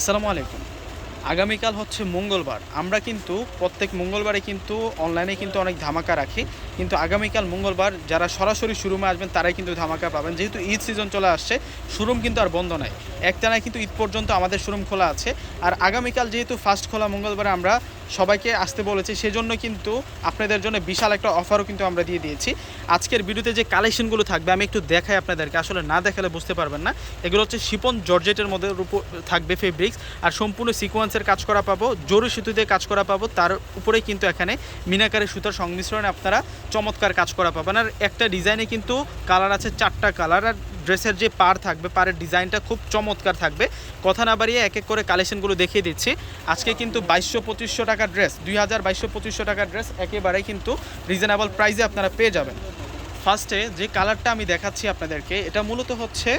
আসসালামু আলাইকুম। আগামীকাল হচ্ছে মঙ্গলবার। আমরা কিন্তু প্রত্যেক মঙ্গলবারে কিন্তু অনলাইনে কিন্তু অনেক ধামাকা রাখি। কিন্তু আগামীকাল মঙ্গলবার যারা সরাসরি শোরুমে আসবেন, তারাই কিন্তু ধামাকা পাবেন। যেহেতু ঈদ সিজন চলে আসছে শোরুম কিন্তু আর বন্ধ নাই। একটানায় কিন্তু ঈদ পর্যন্ত আমাদের শোরুম খোলা আছে। আর আগামীকাল যেহেতু ফার্স্ট খোলা মঙ্গলবারে আমরা সবাইকে আসতে বলেছি, সেজন্য কিন্তু আপনাদের জন্য বিশাল একটা অফারও কিন্তু আমরা দিয়ে দিয়েছি। আজকের ভিডিওতে যে কালেকশনগুলো থাকবে, আমি একটু দেখাই আপনাদেরকে। আসলে না দেখালে বুঝতে পারবেন না। এগুলো হচ্ছে শিপন জর্জেটের মধ্যে উপর থাকবে ফেব্রিক্স আর সম্পূর্ণ সিকোয়েন্সের কাজ করা পাবো জরুরি সুতো দিয়ে কাজ করা পাবো। তার উপরেই কিন্তু এখানে মিনাকারি সুতার সংমিশ্রণে আপনারা চমৎকার কাজ করা পাবেন। আর একটা ডিজাইনে কিন্তু কালার আছে চারটা কালার আর ড্রেসের যে পার থাকবে পারের ডিজাইনটা খুব চমৎকার থাকবে। কথা না বাড়িয়ে এক এক করে কালেকশনগুলো দেখিয়ে দিচ্ছি। আজকে কিন্তু বাইশশো পঁচিশশো টাকার ড্রেস, দুই হাজার বাইশশো পঁচিশশো টাকার ড্রেস একেবারেই কিন্তু রিজনেবল প্রাইসে আপনারা পেয়ে যাবেন। ফার্স্টে যে কালারটা আমি দেখাচ্ছি আপনাদেরকে, এটা মূলত হচ্ছে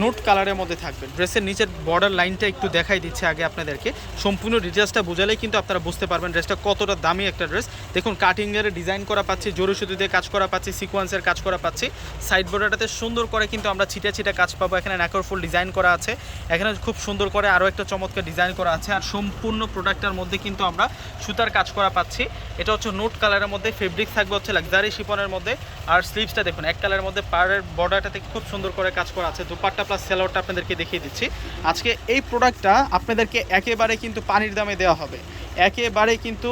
নোট কালারের মধ্যে থাকবে ড্রেসের নিচের বর্ডার লাইনটা একটু দেখাই দিচ্ছে আগে আপনাদেরকে। সম্পূর্ণ ডিটেলসটা বোঝালেই কিন্তু আপনারা বুঝতে পারবেন ড্রেসটা কতটা দামি একটা ড্রেস। দেখুন কাটিংয়ের ডিজাইন করা পাচ্ছি জরু সুতো দিয়ে কাজ করা পাচ্ছি সিকোয়েন্সের কাজ করা পাচ্ছি। সাইড বর্ডারটাতে সুন্দর করে কিন্তু আমরা ছিটা ছিটা কাজ পাবো। এখানে ন্যাকর ফুল ডিজাইন করা আছে। এখানে খুব সুন্দর করে আরও একটা চমৎকার ডিজাইন করা আছে। আর সম্পূর্ণ প্রোডাক্টের মধ্যে কিন্তু আমরা সুতার কাজ করা পাচ্ছি। এটা হচ্ছে নোট কালারের মধ্যে ফেব্রিক থাকবে হচ্ছে লাক্সারি শিপনের মধ্যে। আর স্লিভসটা দেখুন, এক কালারের মধ্যে পাড়ের বর্ডারটাতে খুব সুন্দর করে কাজ করা আছে। দুপাট্টা প্লাস সেলোয়ারটা আপনাদেরকে দেখিয়ে দিচ্ছি। আজকে এই প্রোডাক্টটা আপনাদেরকে একেবারে কিন্তু পানির দামে দেওয়া হবে। একেবারে কিন্তু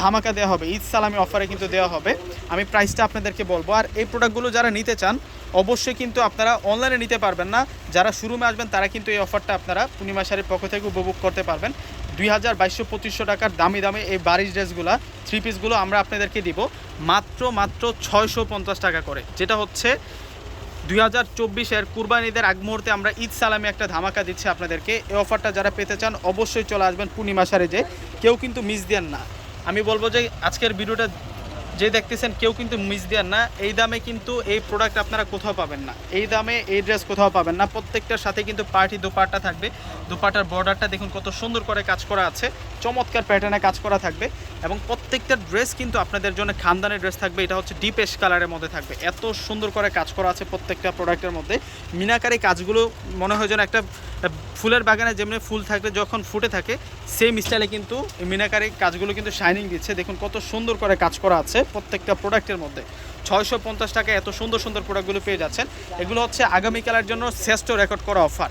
ধামাকা দেওয়া হবে। ঈদ সালামি অফারে কিন্তু দেওয়া হবে। আমি প্রাইসটা আপনাদেরকে বলব। আর এই প্রোডাক্টগুলো যারা নিতে চান, অবশ্যই কিন্তু আপনারা অনলাইনে নিতে পারবেন না। যারা শুরুমে আসবেন, তারা কিন্তু এই অফারটা আপনারা পূর্ণিমা শাড়ির পক্ষ থেকে উপভোগ করতে পারবেন। দুই হাজার বাইশশো পঁচিশশো টাকার দামি দামে এই বারিশ ড্রেসগুলো থ্রি পিসগুলো আমরা আপনাদেরকে দিব। মাত্র মাত্র ছয়শো পঞ্চাশ টাকা করে। যেটা হচ্ছে দুই হাজার চব্বিশের কুরবানিদের আগ মুহূর্তে আমরা ঈদ সালামে একটা ধামাকা দিচ্ছি আপনাদেরকে। এই অফারটা যারা পেতে চান অবশ্যই চলে আসবেন পূর্ণিমা সারে যে কেউ কিন্তু মিস দেন না। আমি বলব যে আজকের ভিডিওটা যে দেখতেছেন কেউ কিন্তু মিস দেন না। এই দামে কিন্তু এই প্রোডাক্ট আপনারা কোথাও পাবেন না। এই দামে এই ড্রেস কোথাও পাবেন না। প্রত্যেকটার সাথে কিন্তু পার্টি দোপাট্টা থাকবে। দোপাটার বর্ডারটা দেখুন কত সুন্দর করে কাজ করা আছে। চমৎকার প্যাটার্নে কাজ করা থাকবে। এবং প্রত্যেকটা ড্রেস কিন্তু আপনাদের জন্য খানদানের ড্রেস থাকবে। এটা হচ্ছে ডিপ এশ কালারের মধ্যে থাকবে। এত সুন্দর করে কাজ করা আছে প্রত্যেকটা প্রোডাক্টের মধ্যে। মিনাকারি কাজগুলো মনে হয় যেন একটা ফুলের বাগানে যেমনি ফুল থাকবে যখন ফুটে থাকে সেম স্টাইলে কিন্তু মিনাকারি কাজগুলো কিন্তু শাইনিং দিচ্ছে। দেখুন কত সুন্দর করে কাজ করা আছে প্রত্যেকটা প্রোডাক্টের মধ্যে। ছয়শো পঞ্চাশ টাকায় এত সুন্দর সুন্দর প্রোডাক্টগুলো পেয়ে যাচ্ছেন। এগুলো হচ্ছে আগামীকালের জন্য শ্রেষ্ঠ রেকর্ড করা অফার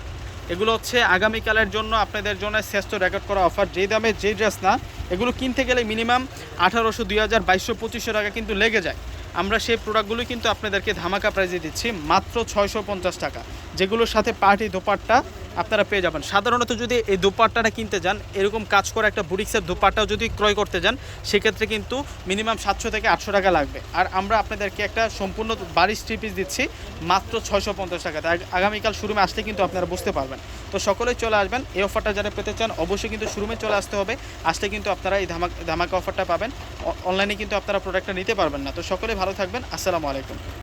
এগুলো হচ্ছে আগামীকালের জন্য আপনাদের জন্য শ্রেষ্ঠ রেকর্ড করা অফার যেই দামে যেই ড্রেস না, এগুলো কিনতে গেলে মিনিমাম আঠারোশো, দুই হাজার, বাইশশো, পঁচিশশো টাকা কিন্তু লেগে যায়। আমরা সেই প্রোডাক্টগুলো কিন্তু আপনাদেরকে ধামাকা প্রাইজে দিচ্ছি, মাত্র ছয়শো পঞ্চাশ টাকা। যেগুলোর সাথে পার্টি দোপাট্টা আপনারা পেয়ে যাবেন। সাধারণত যদি এই দোপাট্টাটা কিনতে যান, এরকম কাজ করা একটা বুটিক্সের দোপাট্টাও যদি ক্রয় করতে যান, সেক্ষেত্রে কিন্তু মিনিমাম সাতশো থেকে আটশো টাকা লাগবে। আর আমরা আপনাদেরকে একটা সম্পূর্ণ বারিশ থ্রি পিস দিচ্ছি, মাত্র ছয়শো পঞ্চাশ টাকাতে আগ- আগামীকাল শুরুমে আসলে কিন্তু আপনারা বুঝতে পারবেন। তো সকলেই চলে আসবেন, এই অফারটা যারা পেতে চান, অবশ্যই কিন্তু শুরুমে চলে আসতে হবে। আসলে কিন্তু আপনারা এই ধামাকা ধামাকা অফারটা পাবেন। অনলাইনে কিন্তু আপনারা প্রোডাক্টটা নিতে পারবেন না। তো সকলে ভালো থাকবেন। আসসালামু আলাইকুম।